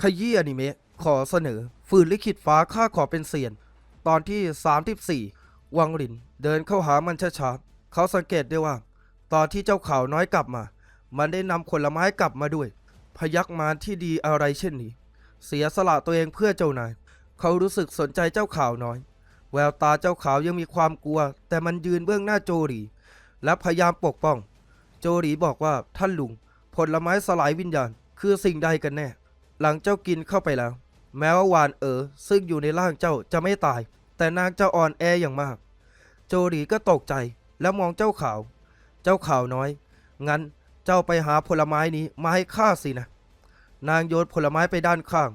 ขยี้อนิเมะขอเสนอ ฝืนลิขิตฟ้าข้าขอเป็นเซียน ตอนที่ 34 วังหลินเดินเข้าหามันช้าๆเขาสังเกตได้ว่า ตอนที่เจ้าข่าวน้อยกลับมา มันได้นำผลไม้กลับมาด้วย พยักมารที่ดีอะไรเช่นนี้ เสียสละตัวเองเพื่อเจ้านาย เขารู้สึกสนใจเจ้าข่าวน้อย แววตาเจ้าขาวยังมีความกลัว แต่มันยืนเบื้องหน้าโจรี และพยายามปกป้อง โจรีบอกว่าท่านลุง ผลไม้สลายวิญญาณ คือสิ่งใดกันแน่ หลังเจ้ากินเข้าไปแล้ว แม้ว่าวานเอ๋อซึ่งอยู่ในร่างเจ้าจะไม่ตาย แต่นางจะอ่อนแออย่างมาก โจหรีก็ตกใจแล้วมองเจ้าขาว เจ้าข่าวน้อย งั้นเจ้าไปหาผลไม้นี้มาให้ข้าสินะ นางโยนผลไม้ไปด้านข้าง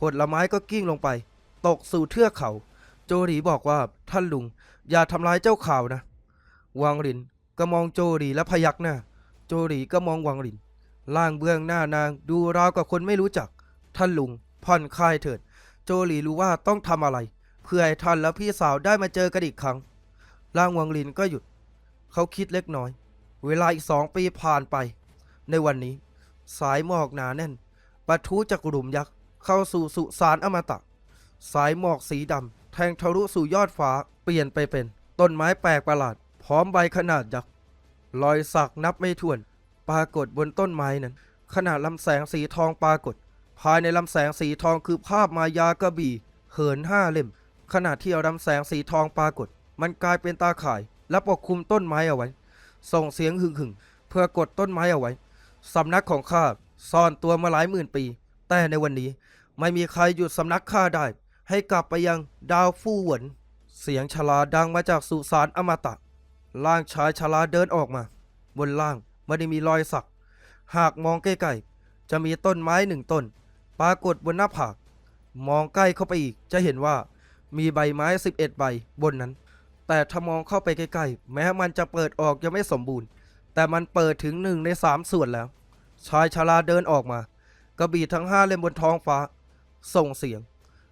ผลไม้ก็กิ้งลงไป ตกสู่เทือกเขา โจหรีบอกว่าท่านลุง อย่าทำร้ายเจ้าข่าวนะ วังรินก็มองโจหรีและพยักหน้า โจหรีก็มองวังริน ล่างเบื้องหน้านางดูราวกับคนไม่รู้จัก ท่านลุงผ่อนคลายเถิด โจหลีรู้ว่าต้องทำอะไร เพื่อให้ท่านและพี่สาวได้มาเจอกันอีกครั้ง ล่างวังลินก็หยุด เขาคิดเล็กน้อย เวลาอีกสองปีผ่านไป ในวันนี้ สายหมอกหนาแน่นปะทุจากหลุมยักษ์เข้าสู่สุสานอมตะ สายหมอกสีดำแทงทะลุสู่ยอดฟ้าเปลี่ยนไปเป็น ต้นไม้แปลกประหลาด พร้อมใบขนาดยักษ์รอยสักนับไม่ถ้วน ปรากฏบนต้นไม้นั้น ขนาดลำแสงสีทองปรากฏ ภายในลำแสงสีทองคือภาพมายากระบี่ เหินห้าเล่ม ขณะที่เอาลำแสงสีทองปรากฏ มันกลายเป็นตาข่าย และปกคลุมต้นไม้เอาไว้ ส่งเสียงหึ่งหึ่งๆเพื่อกดต้นไม้เอาไว้สำนักของข้าซ่อนตัวมาหลายหมื่นปี แต่ในวันนี้ไม่มีใครหยุดสำนักข้าได้ ให้กลับไปยังดาวฟู่หวน เสียงชลาดังมาจากสุสานอมตะ ร่างชายชลาเดินออกมา บนล่างไม่ได้มีรอยสัก หากมองใกล้ๆจะมีต้นไม้หนึ่งต้น ปรากฏบนหน้าผาก มองใกล้เข้าไปอีกจะเห็นว่ามีใบไม้ 11 ใบบนนั้น แต่ถ้ามองเข้าไปใกล้ๆ แม้มันจะเปิดออกยังไม่สมบูรณ์ แต่มันเปิดถึงหนึ่งในสามส่วนแล้ว ชายชราเดินออกมา กระบี่ทั้งห้าเล่มบนท้องฟ้า ส่งเสียง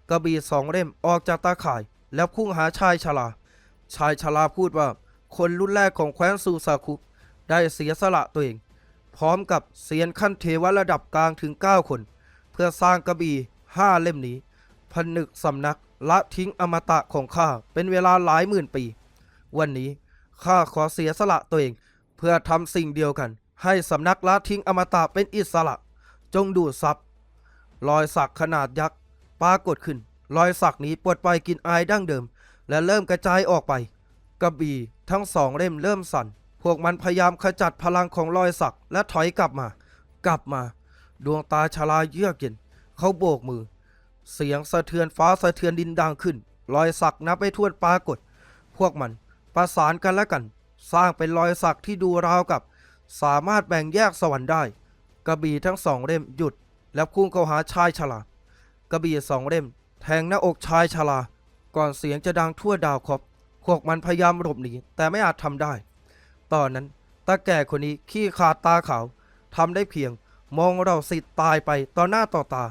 กระบี่สองเล่มออกจากตาข่าย แล้วพุ่งหาชายชราชายชราพูดว่า คนรุ่นแรกของแคว้นซูซาคุได้เสียสละตัวเอง พร้อมกับเซียนขั้นเทวระดับกลางถึง 9 คน เพื่อสร้างกระบี่ห้าเล่มนี้ผนึกสำนักละทิ้งอมตะของข้าเป็นเวลาหลายหมื่นปี วันนี้ข้าขอเสียสละตัวเอง เพื่อทำสิ่งเดียวกัน ให้สำนักละทิ้งอมตะเป็นอิสระ จงดูดซับรอยสักขนาดยักษ์ปรากฏขึ้น รอยสักนี้ปลดไปกินอายดั้งเดิม และเริ่มกระจายออกไป กระบี่ทั้งสองเล่มเริ่มสั่น พวกมันพยายามขจัดพลังของรอยสักและถอยกลับมา กลับมา ดวงตาชาลาเยือกเย็น เขาโบกมือ เสียงสะเทือนฟ้าสะเทือนดินดังขึ้น รอยสักนับไม่ถ้วนปรากฏ พวกมันประสานกันและกัน สร้างเป็นรอยสักที่ดูราวกับ สามารถแบ่งแยกสวรรค์ได้ กระบี่ทั้งสองเล่มหยุด แล้วพุ่งเข้าหาชายชรากระบี่สองเล่ม แทงหน้าอกชายชรา ก่อนเสียงจะดังทั่วดาวครบพวกมันพยายามหลบหนีแต่ไม่อาจทำได้ ตอนนั้นตาแก่คนนี้ขี้ขาดตาขาวทำได้เพียง มองเราสิตายไปต่อหน้าต่อตา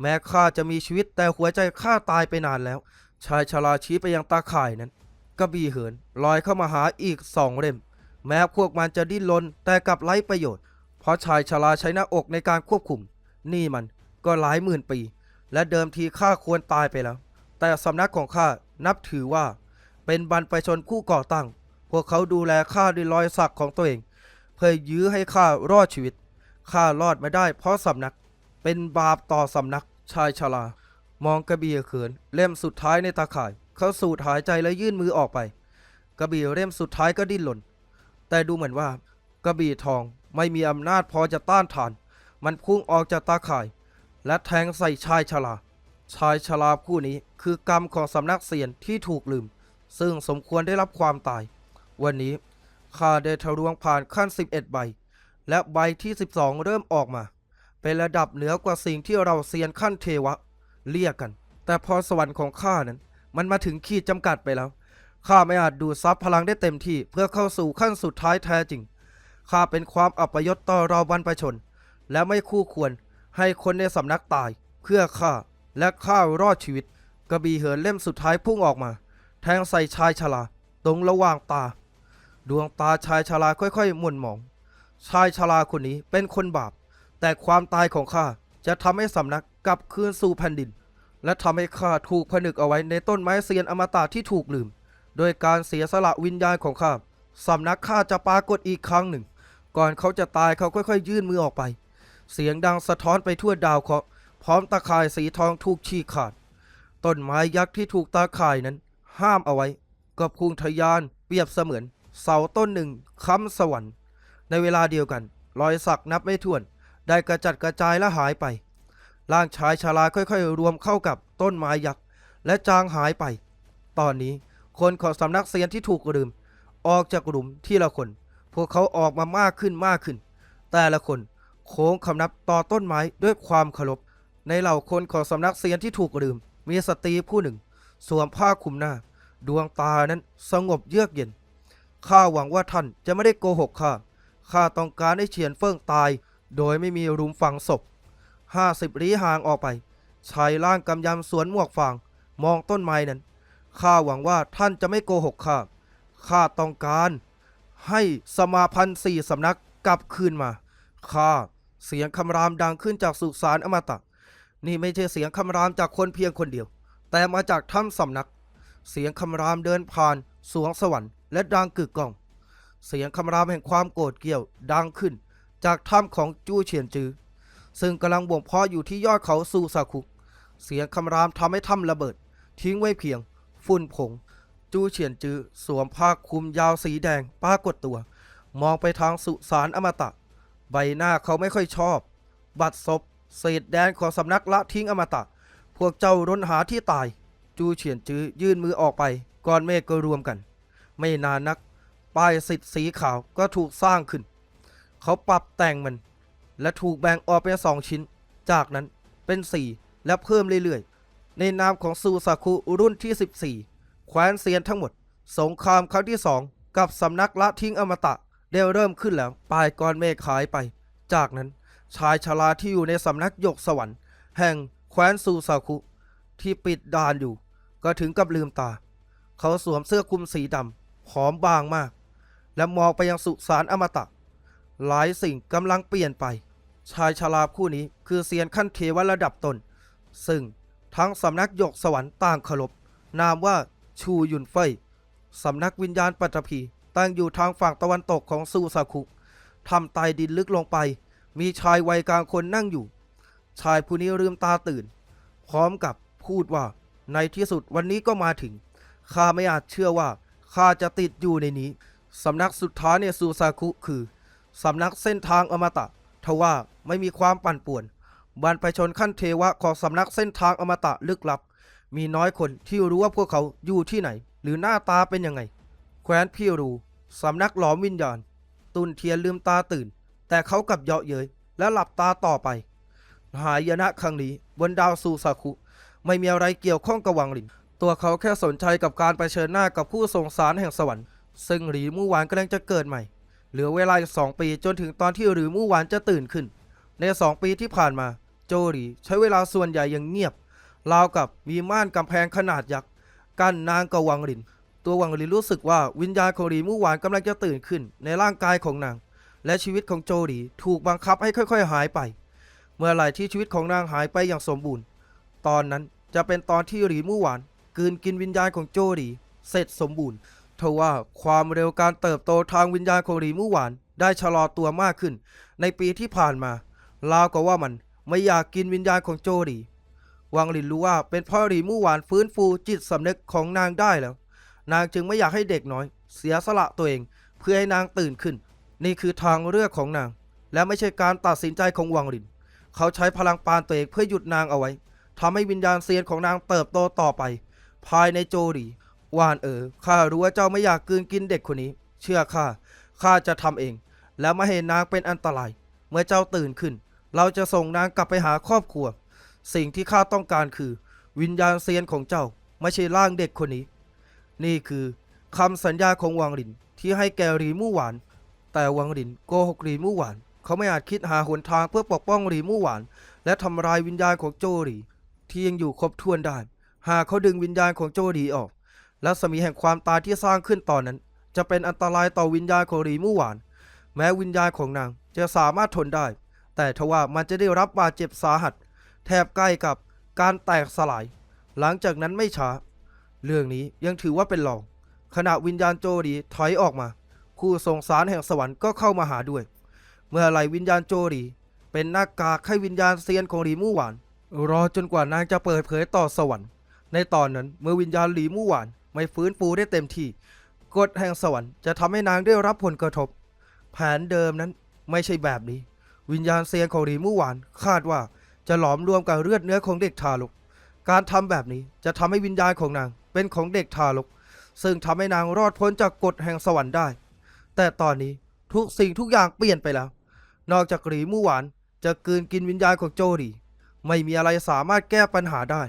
แม้ข้าจะมีชีวิตแต่หัวใจข้าตายไปนานแล้ว ชายชราชี้ไปยังตาข่ายนั้นกระบี่เหินลอยเข้ามาหาอีกสองเล่ม แม้พวกมันจะดิ้นรนแต่กลับไร้ประโยชน์ เพราะชายชราใช้หน้าอกในการควบคุม นี่มันก็หลายหมื่นปี และเดิมทีข้าควรตายไปแล้ว แต่สำนักของข้านับถือว่า เป็นบรรพชนผู้ก่อตั้ง พวกเขาดูแลข้าด้วยรอยสักของตัวเอง เพื่อยื้อให้ข้ารอดชีวิต ข้ารอดมาได้เพราะสำนัก เป็นบาปต่อสำนักชายชรามองกระบี่เขิน เล่มสุดท้ายในตาข่าย เขาสูดหายใจและยื่นมือออกไป กระบี่เล่มสุดท้ายก็ดิ้นหล่นแต่ดูเหมือนว่า กระบี่ทองไม่มีอำนาจพอจะต้านทาน มันพุ่งออกจากตาข่าย และแทงใส่ชายชราชายชราผู้นี้คือกรรมของสำนักเสียนที่ถูกลืม ซึ่งสมควรได้รับความตาย วันนี้ข้าได้ทะลวงผ่านขั้น 11 ใบ และใบที่ 12 เริ่มออกมา เป็นระดับเหนือกว่าสิ่งที่เราเซียนขั้นเทวะ เรียกกัน แต่พอสวรรค์ของข้านั้น มันมาถึงขีดจำกัดไปแล้วข้าไม่อาจดูดซับพลังได้เต็มที่เพื่อเข้าสู่ขั้นสุดท้ายแท้จริงข้าเป็นความอัปยศต่อเราบรรพชน และไม่คู่ควรให้คนในสำนักตาย เพื่อข้าและข้ารอดชีวิต กระบี่เหินเล่มสุดท้ายพุ่งออกมา แทงใส่ชายชราตรงระหว่างตา ดวงตาชายชราค่อยๆหม่นหมอง ชายชราคนนี้เป็นคนบาป แต่ความตายของข้าจะทำให้สำนักกลับคืนสู่แผ่นดิน และทำให้ข้าถูกผนึกเอาไว้ในต้นไม้เซียนอมตะที่ถูกลืม โดยการเสียสละวิญญาณของข้าสำนักข้าจะปรากฏอีกครั้งหนึ่ง ก่อนเขาจะตายเขาค่อยๆ ยื่นมือออกไป เสียงดังสะท้อนไปทั่วดาวเคราะห์พร้อมตะข่ายสีทองถูกฉีกขาด ต้นไม้ยักษ์ที่ถูกตาข่ายนั้น ห้ามเอาไว้กับพุงทะยานเปรียบเสมือน เสาต้นหนึ่งค้ำสวรรค์ ในเวลาเดียวกัน รอยสักนับไม่ถ้วน ได้กระจัดกระจายและหายไป ร่างชายชาลาค่อยๆ รวมเข้ากับต้นไม้ยักษ์และจางหายไป ตอนนี้คนของสำนักเซียนที่ถูกลืม ออกจากหลุมที่ละคน พวกเขาออกมามากขึ้นมากขึ้น แต่ละคนโค้งคำนับต่อต้นไม้ด้วยความเคารพ ในเหล่าคนของสำนักเซียนที่ถูกลืม มีสตรีผู้หนึ่ง สวมผ้าคลุมหน้า ดวงตานั้นสงบเยือกเย็น ข้าหวังว่าท่านจะไม่ได้โกหกข้า ข้าต้องการให้เฉียนเฟิ่งตาย โดยไม่มีรุมฝังศพห้าสิบลี้ห่างออกไปชายร่างกำยำสวนหมวกฟาง มองต้นไม้นั้นข้าหวังว่าท่านจะไม่โกหกข้าข้าต้องการ ให้สมาพันธ์สี่สำนักกลับคืนมาข้าเสียงคำรามดังขึ้นจากสุสานอมตะ นี่ไม่ใช่เสียงคำรามจากคนเพียงคนเดียว แต่มาจากถ้ำสำนัก เสียงคำรามเดินผ่านสวงสวรรค์และดังกึกก้อง เสียงคำรามแห่งความโกรธเกรี่ยวดังขึ้น จากถ้ำของจู้เฉียนจือ ซึ่งกำลังบ่มเพาะอยู่ที่ยอดเขาซูซาคุ เสียงคำรามทำให้ถ้ำระเบิด ทิ้งไว้เพียง ฝุ่นผง จู้เฉียนจือ สวมผ้าคลุมยาวสีแดงปรากฏตัว มองไปทางสุสานอมตะ ใบหน้าเขาไม่ค่อยชอบ บัดซบเศษแดนของสำนักละทิ้งอมตะ พวกเจ้าร้นหาที่ตาย จูเฉียนจื้อยื่นมือออกไปก่อนเมฆก็รวมกัน ไม่นานนัก ป้ายสิทธิ์สีขาวก็ถูกสร้างขึ้น เขาปรับแต่งมัน และถูกแบ่งออกเป็นสองชิ้น จากนั้นเป็นสี่และเพิ่มเรื่อยๆ ในนามของซูซาคุรุ่นที่ 14 แคว้นเซียนทั้งหมด สงครามครั้งที่สองกับสำนักละทิ้งอมตะได้เริ่มขึ้นแล้วปลายก้อนเมฆหายไป จากนั้นชายชราที่อยู่ในสำนักยกสวรรค์ แห่งแคว้นซูซาคุ ที่ปิดด่านอยู่ ก็ถึงกับลืมตา เขาสวมเสื้อคลุมสีดำผอมบางมาก และมองไปยังสุสานอมตะ หลายสิ่งกำลังเปลี่ยนไป ชายชราผู้นี้คือเซียนขั้นเทวระดับตน ซึ่งทั้งสำนักยกสวรรค์ต่างเคารพนามว่าชูหยุนเฟยสำนักวิญญาณปัตภีตั้งอยู่ทางฝั่งตะวันตกของซูซาคุทำใต้ดินลึกลงไป มีชายวัยกลางคนนั่งอยู่ ชายผู้นี้ลืมตาตื่น พร้อมกับพูดว่า ในที่สุดวันนี้ก็มาถึงข้าไม่อาจเชื่อว่าข้าจะติดอยู่ในนี้ สำนักสุดท้ายในซูซาคุคือ สำนักเส้นทางอมตะ ทว่าไม่มีความปั่นป่วนบรรพชนขั้นเทวะของสำนักเส้นทางอมตะลึกลับ มีน้อยคนที่รู้ว่าพวกเขาอยู่ที่ไหน หรือหน้าตาเป็นยังไง แคว้นพี่รูสำนักหลอมวิญญาณ ตุนเทียนลืมตาตื่น แต่เขากลับเยาะเย้ยและหลับตาต่อไป หายนะครั้งนี้บนดาวซูซาคุไม่มีอะไรเกี่ยวข้องกับวังหลิน ตัวเขาแค่สนใจกับการไปเชิญหน้ากับผู้ทรงสารแห่งสวรรค์ ซึ่งหลีมู่หวานกำลังจะเกิดใหม่ เหลือเวลาอีกสองปีจนถึงตอนที่หลีมู่หวานจะตื่นขึ้น ในสองปีที่ผ่านมา โจหลีใช้เวลาส่วนใหญ่อย่างเงียบราวกับมีม่านกำแพงขนาดยักษ์กั้นนางกับวังหลิน ตัววังหลินรู้สึกว่าวิญญาณของหลีมู่หวานกำลังจะตื่นขึ้น ในร่างกายของนาง และชีวิตของโจหลีถูกบังคับให้ค่อย ๆ หายไป เมื่อไหร่ที่ชีวิตของนางหายไปอย่างสมบูรณ์ ตอนนั้นจะเป็นตอนที่หลีมู่หวานกลืนกินวิญญาณของโจหลีเสร็จสมบูรณ์ ทว่าความเร็วการเติบโตทางวิญญาณของหลีมู่หวาน ได้ชะลอตัวมากขึ้น ในปีที่ผ่านมาราวกับว่ามันไม่อยากกินวิญญาณของโจหลีวังหลินรู้ว่าเป็นเพ่อหลีมู่หวานฟื้นฟูจิตสำนึกของนางได้แล้ว นางจึงไม่อยากให้เด็กน้อย เสียสละตัวเอง เพื่อให้นางตื่นขึ้น นี่คือทางเลือกของนาง และไม่ใช่การตัดสินใจของวังหลิน เขาใช้พลังปานตัวเองเพื่อหยุดนางเอาไว้ทำให้วิญญาณเซียนของนางเติบโตต่อไป ภายในโจหลี วานเอ๋อข้ารู้ว่าเจ้าไม่อยากกืนกินเด็กคนนี้ เชื่อข้าข้าจะทำเอง และไม่ให้นางเป็นอันตราย เมื่อเจ้าตื่นขึ้น เราจะส่งนางกลับไปหาครอบครัว สิ่งที่ข้าต้องการคือ วิญญาณเซียนของเจ้า ไม่ใช่ร่างเด็กคนนี้ นี่คือคำสัญญาของวังหลินที่ให้แกรีมู่หวาน แต่วังหลินโกหกรีมู่หวาน เขาไม่อาจคิดหาหนทางเพื่อปกป้องรีมู่หวาน และทำลายวิญญาณของโจหลีที่ยังอยู่ครบถ้วนได้ หากเขาดึงวิญญาณของโจหลีออก และสมีแห่งความตายที่สร้างขึ้นตอนนั้น จะเป็นอันตรายต่อวิญญาณของหลีมู่หวาน แม้วิญญาณของนางจะสามารถทนได้ แต่ทว่ามันจะได้รับบาดเจ็บสาหัส แทบใกล้กับการแตกสลาย หลังจากนั้นไม่ช้า เรื่องนี้ยังถือว่าเป็นรองขณะวิญญาณโจดีถอยออกมา คู่ส่งสารแห่งสวรรค์ก็เข้ามาหาด้วย เมื่อไหรวิญญาณโจดีเป็นหน้ากากให้วิญญาณเซียนของหลีมู่หวาน รอจนกว่านางจะเปิดเผยต่อสวรรค์ ในตอนนั้นเมื่อวิญญาณหลีมู่หวาน ไม่ฟื้นฟูได้เต็มที่ กฎแห่งสวรรค์จะทำให้นางได้รับผลกระทบ แผนเดิมนั้นไม่ใช่แบบนี้ วิญญาณเซียนของหลีมู่หวาน คาดว่าจะหลอมรวมกับเลือดเนื้อของเด็กทารก การทำแบบนี้จะทำให้วิญญาณของนางเป็นของเด็กทารก ซึ่งทำให้นางรอดพ้นจากกฎแห่งสวรรค์ได้ แต่ตอนนี้ทุกสิ่งทุกอย่างเปลี่ยนไปแล้ว นอกจากหลีมู่หวานจะกืนกินวิญญาณของโจดี ไม่มีอะไรสามารถแก้ปัญหาได้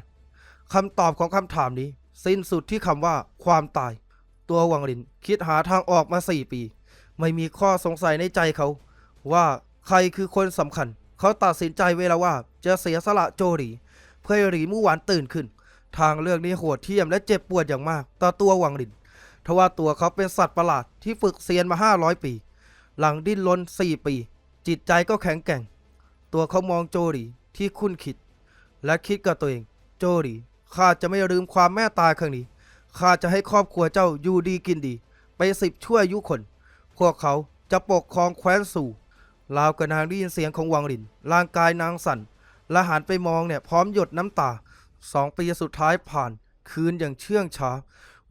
คำตอบของคำถามนี้ สิ้นสุดที่คำว่าความตาย ตัววังลินคิดหาทางออกมาสี่ปี ไม่มีข้อสงสัยในใจเขา ว่าใครคือคนสำคัญ เขาตัดสินใจไว้แล้วว่าจะเสียสละโจดีเพื่อให้หลีมู่หวานตื่นขึ้น ทางเลือกนี้โหดเที่ยมและเจ็บปวดอย่างมาก ต่อตัววังลินทว่าตัวเขาเป็นสัตว์ประหลาดที่ฝึกเซียนมา 500 ปี หลังดิ้นรน4 ปี จิตใจก็แข็งแกร่ง ตัวเขามองโจดีที่คุ้นคิด และคิดกับตัวเอง โจดี ข้าจะไม่ลืมความแม่ตาครั้งนี้ ข้าจะให้ครอบครัวเจ้าอยู่ดีกินดี ไปสิบชั่วอายุคน พวกเขาจะปกครองแคว้นสู่ลาวกับนางได้ยินเสียงของวังลิน ร่างกายนางสั่นและหันไปมองเนี่ยพร้อมหยดน้ำตา สองปีสุดท้ายผ่าน คืนอย่างเชื่องช้า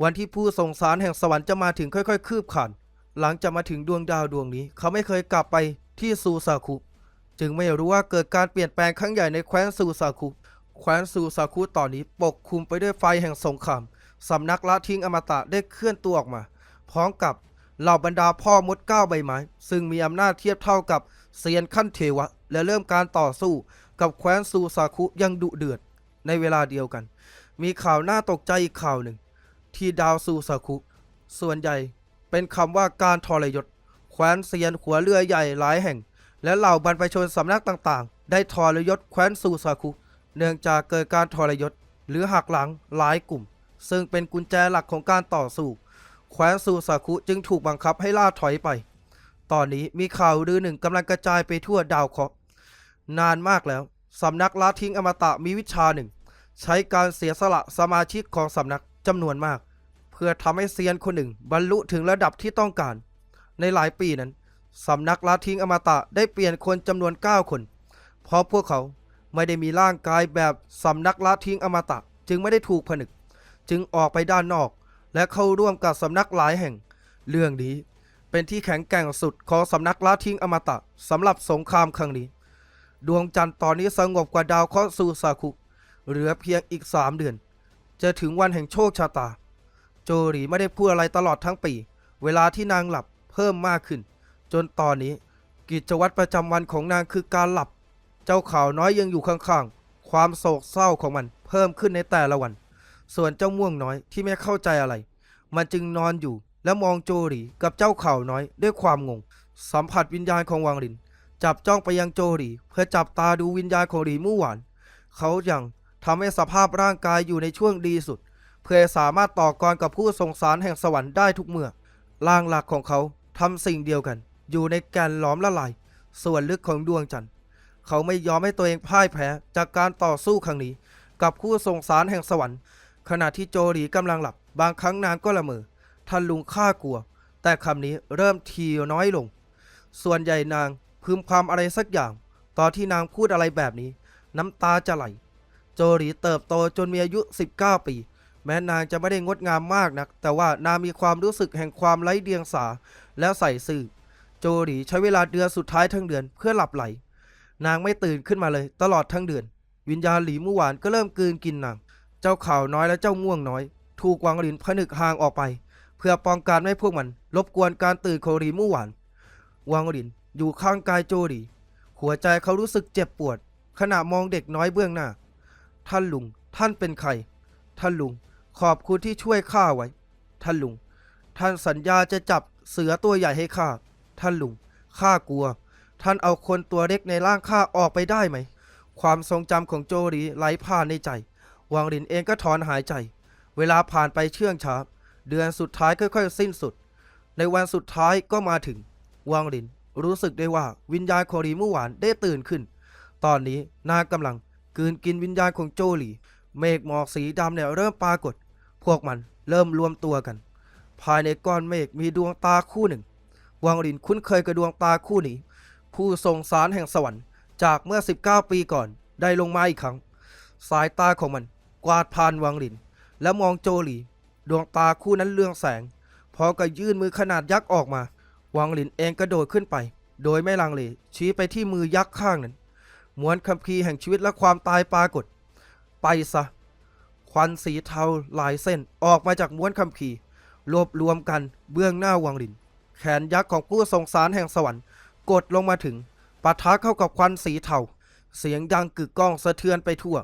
วันที่ผู้ส่งสารแห่งสวรรค์จะมาถึงค่อย ๆ คืบคลานหลังจะมาถึงดวงดาวดวงนี้ เขาไม่เคยกลับไปที่ซูซาคุ จึงไม่รู้ว่าเกิดการเปลี่ยนแปลงครั้งใหญ่ในแคว้นซูซาคุ แคว้นซูซาคุตอนนี้ปกคลุมไปด้วยไฟแห่งสงครามสำนักละทิ้งอมตะได้เคลื่อนตัวออกมา พร้อมกับเหล่าบรรดาพ่อมดเก้าใบไม้ ซึ่งมีอำนาจเทียบเท่ากับเซียนขั้นเทวะ และเริ่มการต่อสู้กับแคว้นซูซาคุยังดุเดือดในเวลาเดียวกัน มีข่าวน่าตกใจอีกข่าวหนึ่ง ที่ดาวซูซาคุ ส่วนใหญ่เป็นคำว่าการทรยศแคว้นเซียนหัวเรือใหญ่หลายแห่ง และเหล่าบรรพชนสำนักต่างๆ ได้ทรยศแคว้นซูซาคุ เนื่องจากเกิดการทรยศ หรือหักหลังหลายกลุ่ม ซึ่งเป็นกุญแจหลักของการต่อสู้แคว้นซูซาคุจึงถูกบังคับให้ล่าถอยไป ตอนนี้มีข่าวลือหนึ่งกำลังกระจายไปทั่วดาวเคราะห์นานมากแล้ว สำนักละทิ้งอมตะมีวิชาหนึ่ง ใช้การเสียสละสมาชิกของสำนักจำนวนมาก เพื่อทำให้เซียนคนหนึ่งบรรลุถึงระดับที่ต้องการ ในหลายปีนั้นสำนักละทิ้งอมตะได้เปลี่ยนคนจำนวน 9 คน เพราะพวกเขา ไม่ได้มีร่างกายแบบสำนักละทิ้งอมตะ จึงไม่ได้ถูกผนึก จึงออกไปด้านนอก และเข้าร่วมกับสำนักหลายแห่ง เรื่องนี้เป็นที่แข็งแกร่งสุดของสำนักละทิ้งอมตะสำหรับสงครามครั้งนี้ ดวงจันทร์ตอนนี้สงบกว่าดาวเคราะห์ซูซาคุ เหลือเพียงอีกสามเดือน จะถึงวันแห่งโชคชะตา โจหรีไม่ได้พูดอะไรตลอดทั้งปี เวลาที่นางหลับเพิ่มมากขึ้น จนตอนนี้กิจวัตรประจำวันของนางคือการหลับ เจ้าข่าวน้อยยังอยู่ข้างๆ ความโศกเศร้าของมันเพิ่มขึ้นในแต่ละวัน ส่วนเจ้าม่วงน้อยที่ไม่เข้าใจอะไร มันจึงนอนอยู่และมองโจหรีกับเจ้าข่าวน้อยด้วยความงง สัมผัสวิญญาณของวังลิน จับจ้องไปยังโจหรีเพื่อจับตาดูวิญญาณของหลีมู่หวาน เขายังทำให้สภาพร่างกายอยู่ในช่วงดีสุด เพื่อสามารถต่อกรกับผู้ทรงสารแห่งสวรรค์ได้ทุกเมื่อร่างหลักของเขาทำสิ่งเดียวกัน อยู่ในแกนหลอมละลาย ส่วนลึกของดวงจันทร์ เขาไม่ยอมให้ตัวเองพ่ายแพ้จากการต่อสู้ครั้งนี้ กับผู้ทรงสารแห่งสวรรค์ ขณะที่โจหลีกำลังหลับ บางครั้งนางก็ละเมอท่านลุงข้ากลัว แต่คำนี้เริ่มทีน้อยลง ส่วนใหญ่นางพึมพำอะไรสักอย่าง ตอนที่นางพูดอะไรแบบนี้ น้ำตาจะไหล โจหลีเติบโตจนมีอายุ 19 ปี แม้นางจะไม่ได้งดงามมากนัก แต่ว่านางมีความรู้สึกแห่งความไร้เดียงสาและใส่ซื่อโจหลีใช้เวลาเดือนสุดท้ายทั้งเดือนเพื่อหลับไหล นางไม่ตื่นขึ้นมาเลย ตลอดทั้งเดือน วิญญาณหลีมู่หวานก็เริ่มกลืนกินนาง เจ้าข่าวน้อยและเจ้าม่วงน้อย ถูกวางลินผนึกห่างออกไป เพื่อป้องกันไม่พวกมัน รบกวนการตื่นของหลีมู่หวาน วางลินอยู่ข้างกายโจหลีหัวใจเขารู้สึกเจ็บปวด ขณะมองเด็กน้อยเบื้องหน้า ท่านลุง ท่านเป็นใคร ท่านลุง ขอบคุณที่ช่วยข้าไว้ ท่านลุง ท่านสัญญาจะจับเสือตัวใหญ่ให้ข้า ท่านลุง ข้ากลัว ท่านเอาคนตัวเล็กในร่างข้าออกไปได้ไหม ความทรงจำของโจหลีไหลผ่านในใจวางลินเองก็ถอนหายใจ เวลาผ่านไปเชื่องช้า เดือนสุดท้ายค่อยๆ สิ้นสุด ในวันสุดท้ายก็มาถึงวางลินรู้สึกได้ว่าวิญญาณของหลีมู่หวานได้ตื่นขึ้น ตอนนี้นางกำลังกืนกินวิญญาณของโจหลี เมฆหมอกสีดำเนี่ยเริ่มปรากฏ พวกมันเริ่มรวมตัวกัน ภายในก้อนเมฆมีดวงตาคู่หนึ่ง วังลินคุ้นเคยกับดวงตาคู่นี้ ผู้ทรงสารแห่งสวรรค์จากเมื่อ 19 ปีก่อนได้ลงมาอีกครั้ง สายตาของมันกวาดผ่านวังหลิน แล้วมองโจหลี ดวงตาคู่นั้นเลืองแสง พอก็ยื่นมือขนาดยักษ์ออกมา วังหลินเองกระโดดขึ้นไป โดยไม่ลังเลชี้ไปที่มือยักษ์ข้างนั้นมวนคัมภีร์แห่งชีวิตและความตายปรากฏ ไปซะ ควันสีเทาหลายเส้นออกมาจากม้วนคัมภีร์รวบรวมกันเบื้องหน้าวังหลิน แขนยักษ์ของผู้ทรงสารแห่งสวรรค์ กดลงมาถึงปะทะเข้ากับควันสีเทา เสียงดังกึกก้องสะเทือนไปทั่ว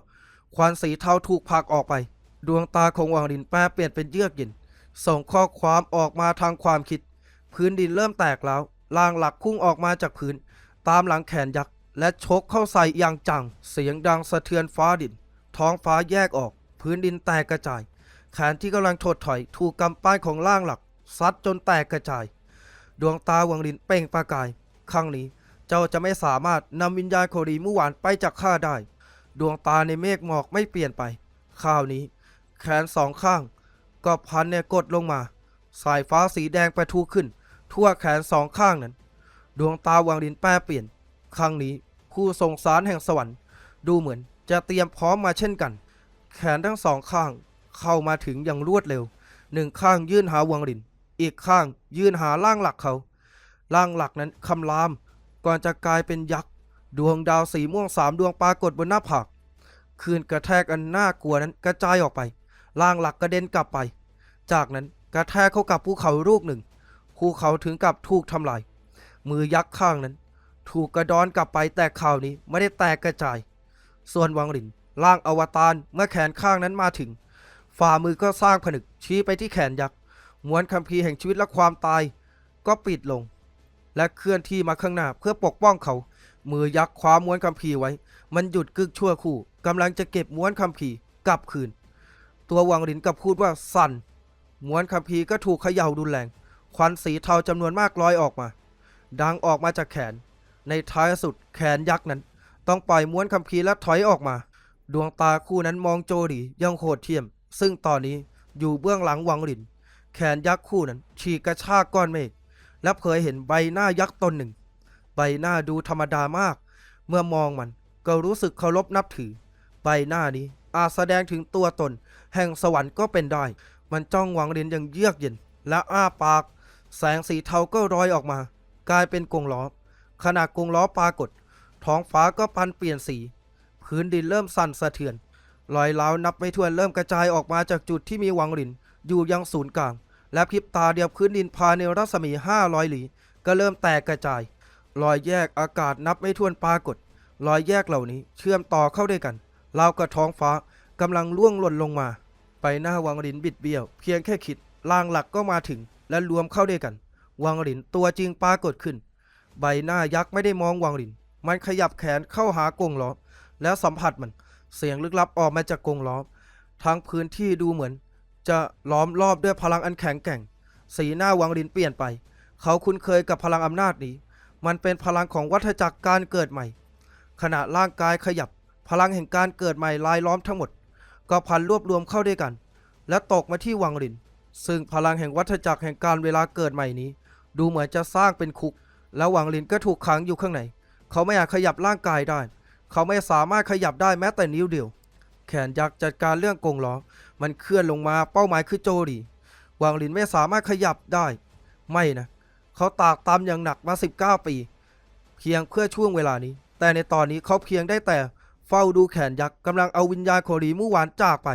ควันสีเทาถูกผลักออกไป ดวงตาของวังลินแปรเปลี่ยนเป็นเยือกเย็น ส่งข้อความออกมาทางความคิด พื้นดินเริ่มแตกแล้วล่างหลักพุ่งออกมาจากพื้น ตามหลังแขนยักษ์และชกเข้าใส่อย่างจัง เสียงดังสะเทือนฟ้าดิน ท้องฟ้าแยกออก พื้นดินแตกกระจาย แขนที่กำลังถดถอยถูกกำปั้นของล่างหลักซัดจนแตกกระจาย ดวงตาวังลินเปล่งประกาย ครั้งนี้ เจ้าจะไม่สามารถนำวิญญาณโคดีเมื่อวานไปจากข้าได้ ดวงตาในเมฆหมอกไม่เปลี่ยนไปคราวนี้ แขนสองข้าง ก็พันเนี่ยกดลงมา สายฟ้าสีแดงประทุขึ้น ทั่วแขนสองข้างนั้น ดวงตาวังลินแปรเปลี่ยน ครั้งนี้ผู้ทรงสารแห่งสวรรค์ ดูเหมือนจะเตรียมพร้อมมาเช่นกัน แขนทั้งสองข้างเข้ามาถึงอย่างรวดเร็ว หนึ่งข้างยื่นหาวังลิน อีกข้างยื่นหาร่างหลักเขา ร่างหลักนั้นคำราม ก่อนจะกลายเป็นยักษ์ ดวงดาวสีม่วงสามดวงปรากฏบนหน้าผากคืนกระแทกอันน่ากลัวนั้นกระจายออกไป ร่างหลักกระเด็นกลับไป จากนั้นกระแทกเข้ากับภูเขาลูกหนึ่ง ภูเขาถึงกับถูกทำลาย มือยักษ์ข้างนั้น ถูกกระดอนกลับไปแต่ข่าวนี้ไม่ได้แตกกระจาย ส่วนวังหลินร่างอวตารเมื่อแขนข้างนั้นมาถึง ฝ่ามือก็สร้างผนึกชี้ไปที่แขนยักษ์ม้วนคัมภีร์แห่งชีวิตและความตาย ก็ปิดลง และเคลื่อนที่มาข้างหน้าเพื่อปกป้องเขา มือยักษ์คว้าม้วนคัมภีร์ไว้ มันหยุดกึกชั่วคู่กำลังจะเก็บม้วนคัมภีร์กลับคืน ตัววังหลินกับพูดว่าสั่นม้วนคัมภีร์ก็ถูกเขย่ารุนแรง ควันสีเทาจำนวนมากลอยออกมา ดังออกมาจากแขน ในท้ายสุดแขนยักษ์นั้น ต้องปล่อยม้วนคัมภีร์และถอยออกมา ดวงตาคู่นั้นมองโจดียังโหดเทียม ซึ่งตอนนี้อยู่เบื้องหลังวังหลิน แขนยักษ์คู่นั้น ฉีกกระชากก้อนเมฆ และเผยเห็นใบหน้ายักษ์ตนหนึ่ง ใบหน้าดูธรรมดามาก เมื่อมองมันก็รู้สึกเคารพนับถือ ใบหน้านี้อาจแสดงถึงตัวตน แห่งสวรรค์ก็เป็นได้ มันจ้องหวังเรียนอย่างเยือกเย็น และอ้าปาก แสงสีเทาก็รอยออกมา กลายเป็นกงล้อ ขณะกงล้อปรากฏ ท้องฟ้าก็ปันเปลี่ยนสี พื้นดินเริ่มสั่นสะเทือนรอยร้านับไม่ถ้วนเริ่มกระจายออกมาจากจุดที่มีวังลินอยู่ยังศูนย์กลาง และพริบตาเดียวพื้นดินภายในรัศมี 500 หลี ก็เริ่มแตกกระจาย รอยแยกอากาศนับไม่ถ้วนปรากฏ รอยแยกเหล่านี้เชื่อมต่อเข้าด้วยกันราวกับท้องฟ้ากำลังล่วงหล่นลงมา ไปหน้าวังลินบิดเบี้ยว เพียงแค่คิดล่างหลักก็มาถึง และรวมเข้าด้วยกัน วังลินตัวจริงปรากฏขึ้น ใบหน้ายักษ์ไม่ได้มองวังลิน มันขยับแขนเข้าหากงล้อ แล้วสัมผัสมัน เสียงลึกลับออกมาจากกงล้อ ทั้งพื้นที่ดูเหมือน จะล้อมรอบด้วยพลังอันแข็งแกร่ง สีหน้าวังลินเปลี่ยนไป เขาคุ้นเคยกับพลังอำนาจนี้ มันเป็นพลังของวัฏจักรการเกิดใหม่ ขณะร่างกายขยับ พลังแห่งการเกิดใหม่ลายล้อมทั้งหมด ก็พันรวบรวมเข้าด้วยกัน และตกมาที่วังลิน ซึ่งพลังแห่งวัฏจักรแห่งการเวลาเกิดใหม่นี้ ดูเหมือนจะสร้างเป็นคุก แล้ววังลินก็ถูกขังอยู่ข้างใน เขาไม่อาจขยับร่างกายได้ เขาไม่สามารถขยับได้แม้แต่นิ้วเดียว แขนยักษ์จัดการเรื่องกงล้อ มันเคลื่อนลงมาเป้าหมายคือโจดีวังลินไม่สามารถขยับได้ ไม่นะ เขาตากตามอย่างหนักมา 19 ปี เพียงเพื่อช่วงเวลานี้ แต่ในตอนนี้เขาเพียงได้แต่เฝ้าดูแขนยักษ์กำลังเอาวิญญาณโครีมู่หวานจากไป